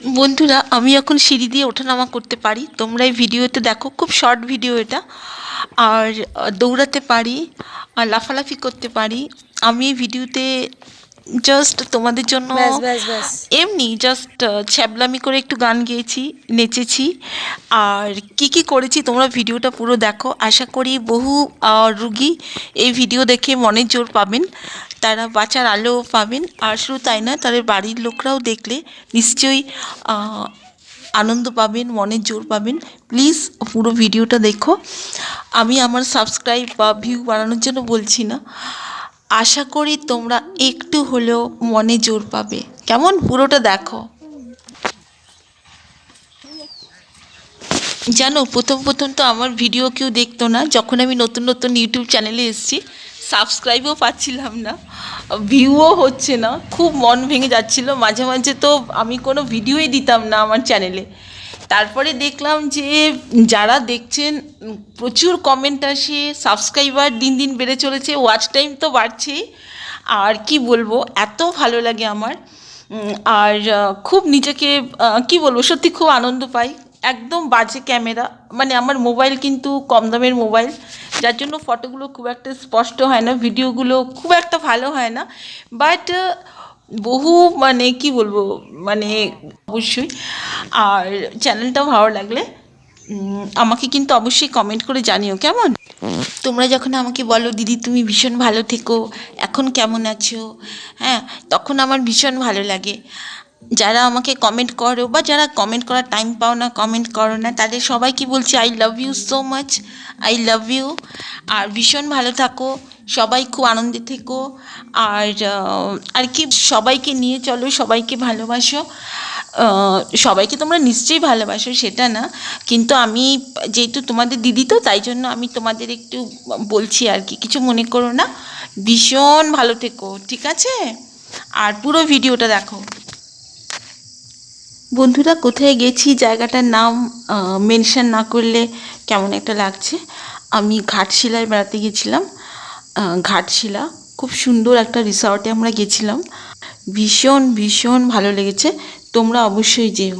বন্ধুরা, আমি এখন সিঁড়ি দিয়ে ওঠানামা করতে পারি। তোমরা এই ভিডিওতে দেখো, খুব শর্ট ভিডিও এটা। আর দৌড়াতে পারি, আর লাফালাফি করতে পারি। আমি ভিডিওতে জাস্ট তোমাদের জন্য এমনি জাস্ট ছ্যাবলামি করে একটু গান গেয়েছি নেচেছি। আর কি কি করেছি তোমরা ভিডিওটা পুরো দেখো। আশা করি বহু রুগী এই ভিডিও দেখে মনের জোর পাবেন তারা বাঁচার আলো পাবেন। আর শুধু তাই না তাদের বাড়ির লোকরাও দেখলে নিশ্চয়ই আনন্দ পাবেন মনের জোর পাবেন। প্লিজ পুরো ভিডিওটা দেখো। আমি আমার সাবস্ক্রাইব বা ভিউ বাড়ানোর জন্য বলছি না। আশা করি তোমরা একটু হলেও মনে জোর পাবে। কেমন? পুরোটা দেখো। জানো, প্রথম প্রথম তো আমার ভিডিও কেউ দেখতো না। যখন আমি নতুন নতুন ইউটিউব চ্যানেলে এসেছি সাবস্ক্রাইবও পাচ্ছিলাম না। ভিউও হচ্ছে না। খুব মন ভেঙে যাচ্ছিল। মাঝে মাঝে তো আমি কোনো ভিডিওই দিতাম না আমার চ্যানেলে তারপরে দেখলাম যে যারা দেখছেন প্রচুর কমেন্ট আসে সাবস্ক্রাইবার দিন দিন বেড়ে চলেছে ওয়াচ টাইম তো বাড়ছেই। আর কি বলব, এত ভালো লাগে আমার। আর খুব নিজেকে কি বলব, সত্যি খুব আনন্দ পাই। একদম বাজে ক্যামেরা মানে আমার মোবাইল কিন্তু কম দামের মোবাইল যার জন্য ফটোগুলো খুব একটা স্পষ্ট হয় না ভিডিওগুলো খুব একটা ভালো হয় না। বাট বহু মানে কি বলব মানে অবশ্যই। আর চ্যানেলটাও ভালো লাগলে আমাকে কিন্তু অবশ্যই কমেন্ট করে জানিও, কেমন? তোমরা যখন আমাকে বলো, দিদি, তুমি ভীষণ ভালো থেকো, এখন কেমন আছো? হ্যাঁ তখন আমার ভীষণ ভালো লাগে। যারা আমাকে কমেন্ট করো, বা যারা কমেন্ট করার টাইম পাও না কমেন্ট করো না, তাদের সবাইকে বলছি I love you so much I love you আর ভীষণ ভালো থাকো। সবাই খুব আনন্দে থেকো। আর আর কি সবাইকে নিয়ে চলো, সবাইকে ভালোবাসো। সবাইকে তোমরা নিশ্চয়ই ভালোবাসো, সেটা না। কিন্তু আমি যেহেতু তোমাদের দিদি তো, তাই জন্য আমি তোমাদের একটু বলছি আর কি, কিছু মনে করো না। ভীষণ ভালো থেকো, ঠিক আছে? আর পুরো ভিডিওটা দেখো। বন্ধুরা, কোথায় গেছি, জায়গাটার নাম মেনশন না করলে কেমন একটা লাগছে। আমি ঘাটশিলায় বেড়াতে গেছিলাম। ঘাটশিলা। খুব সুন্দর একটা রিসর্টে আমরা গেছিলাম। ভীষণ ভীষণ ভালো লেগেছে। তোমরা অবশ্যই যেও।